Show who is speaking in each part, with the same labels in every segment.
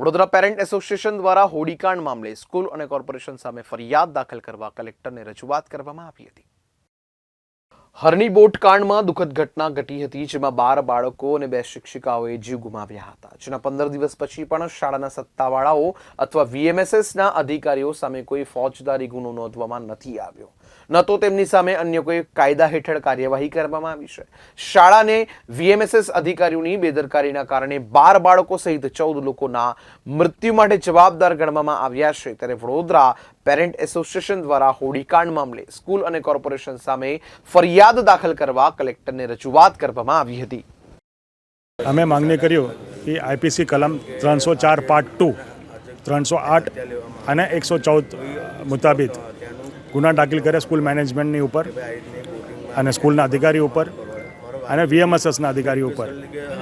Speaker 1: Vadodara parent association દ્વારા હોડીકાંડ મામલે school અને કોર્પોરેશન સામે ફરિયાદ દાખલ કરવા કલેક્ટરને રજૂઆત કરવામાં આવી હતી. હરની બોટ કાંડમાં દુઃખદ ઘટના ઘટી હતી, જેમાં બાર બાળકો અને બે શિક્ષિકાઓએ જીવ ગુમાવ્યા હતા. જેના પંદર દિવસ પછી પણ શાળાના સત્તાવાળાઓ અથવા વીએમએસએસના અધિકારીઓ સામે કોઈ ફોજદારી ગુનો નોંધવામાં નથી આવ્યો. ન તો તેમની સામે અન્ય કોઈ કાયદા હેઠળ કાર્યવાહી કરવામાં આવી છે. શાળાને વીએમએસએસ અધિકારીઓની બેદરકારીના કારણે બાર બાળકો સહિત ચૌદ લોકોના મૃત્યુ માટે જવાબદાર ગણવામાં આવ્યા છે. ત્યારે વડોદરા પેરેન્ટ એસોસિએશન દ્વારા હોડીકાંડ મામલે સ્કૂલ અને કોર્પોરેશન સામે ફરિયાદ દાખલ કરવા કલેક્ટરને રજૂઆત કરવામાં આવી હતી.
Speaker 2: અમે માંગણી કર્યું કે આઈપીસી કલમ ત્રણસો ચાર પાર્ટ ટુ ત્રણસો આઠ અને એકસો ચૌદ મુતાબિક ગુના દાખલ કરે સ્કૂલ મેનેજમેન્ટની ઉપર અને સ્કૂલના અધિકારી ઉપર અને વીએમએસએસના અધિકારી ઉપર.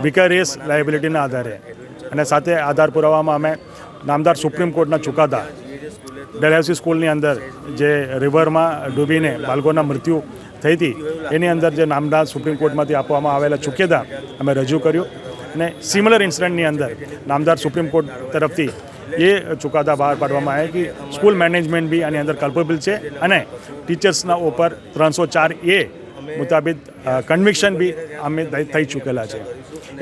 Speaker 2: વિકેરિયસ લાયબિલિટીના આધારે. અને સાથે આધાર પુરાવામાં અમે નામદાર સુપ્રીમ કોર્ટના ચુકાદા ડેલહાઉસી સ્કૂલની અંદર જે રિવરમાં ડૂબીને બાળકોના મૃત્યુ થઈ હતી એની અંદર જે નામદાર સુપ્રીમ કોર્ટમાંથી આપવામાં આવેલા ચુકેદા અમે રજૂ કર્યું અને સિમિલર ઇન્સિડન્ટની અંદર નામદાર સુપ્રીમ કોર્ટ તરફથી એ ચુકાદા બહાર પાડવામાં આવ્યા કે સ્કૂલ મેનેજમેન્ટ બી આની અંદર કલ્પેબલ છે અને ટીચર્સના ઉપર ત્રણસો ચાર એ મુતાબિક કન્વિક્શન બી અમે થઈ ચૂકેલા છે.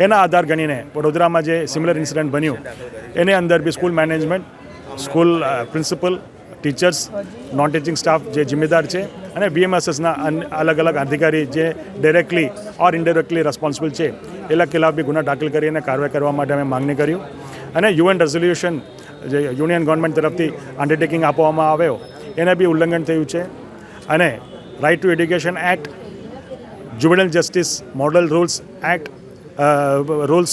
Speaker 2: એના આધાર ગણીને વડોદરામાં જે સિમિલર ઇન્સિડન્ટ બન્યું, એની અંદર બી school management school principal, teachers non teaching staff જે જિમ્મેદાર છે અને બીએમએસએસના અલગ અલગ અધિકારી જે ડાયરેક્ટલી ઓર ઇનડાયરેક્ટલી રેસ્પોન્સિબલ છે એના ખિલાફ બી ગુના દાખલ કરીને કાર્યવાહી કરવા માટે અમે માંગણી કર્યું અને યુએન રેઝોલ્યુશન જે યુનિયન ગવર્મેન્ટ તરફથી અંડરટેકિંગ આપવામાં આવ્યો, એને બી ઉલ્લંઘન થયું છે. અને right to education act juvenile justice model rules act rules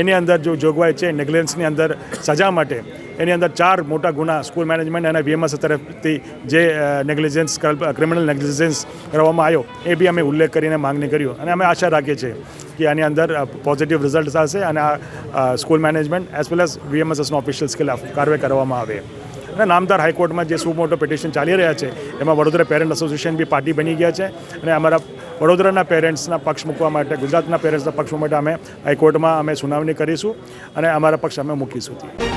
Speaker 2: એની અંદર જો જોગવાઈ છે નેગ્લેન્સની અંદર સજા માટે એની અંદર ચાર મોટા ગુના સ્કૂલ મેનેજમેન્ટ અને વીએમએસ તરફથી જે નેગ્લિજન્સ ક્રિમિનલ નેગ્લિજન્સ કરવામાં આવ્યો, એ બી અમે ઉલ્લેખ કરીને માંગણી કર્યું અને અમે આશા રાખીએ છીએ કે આની અંદર પોઝિટિવ રિઝલ્ટ આવશે અને આ school management as well as વીએમએસએસના officials ખિલાફ કાર્યવાહી કરવામાં આવે. અને નામદાર હાઈકોર્ટમાં જે શું મોટો પિટિશન ચાલી રહ્યા છે, એમાં વડોદરા પેરેન્ટ એસોસિએશન બી પાર્ટી બની ગયા છે અને અમારા વડોદરાના પેરેન્ટ્સના પક્ષ મૂકવા માટે, ગુજરાતના પેરેન્ટ્સના પક્ષ માટે અમે હાઈકોર્ટમાં અમે સુનાવણી કરીશું અને અમારા પક્ષ અમે મૂકીશું.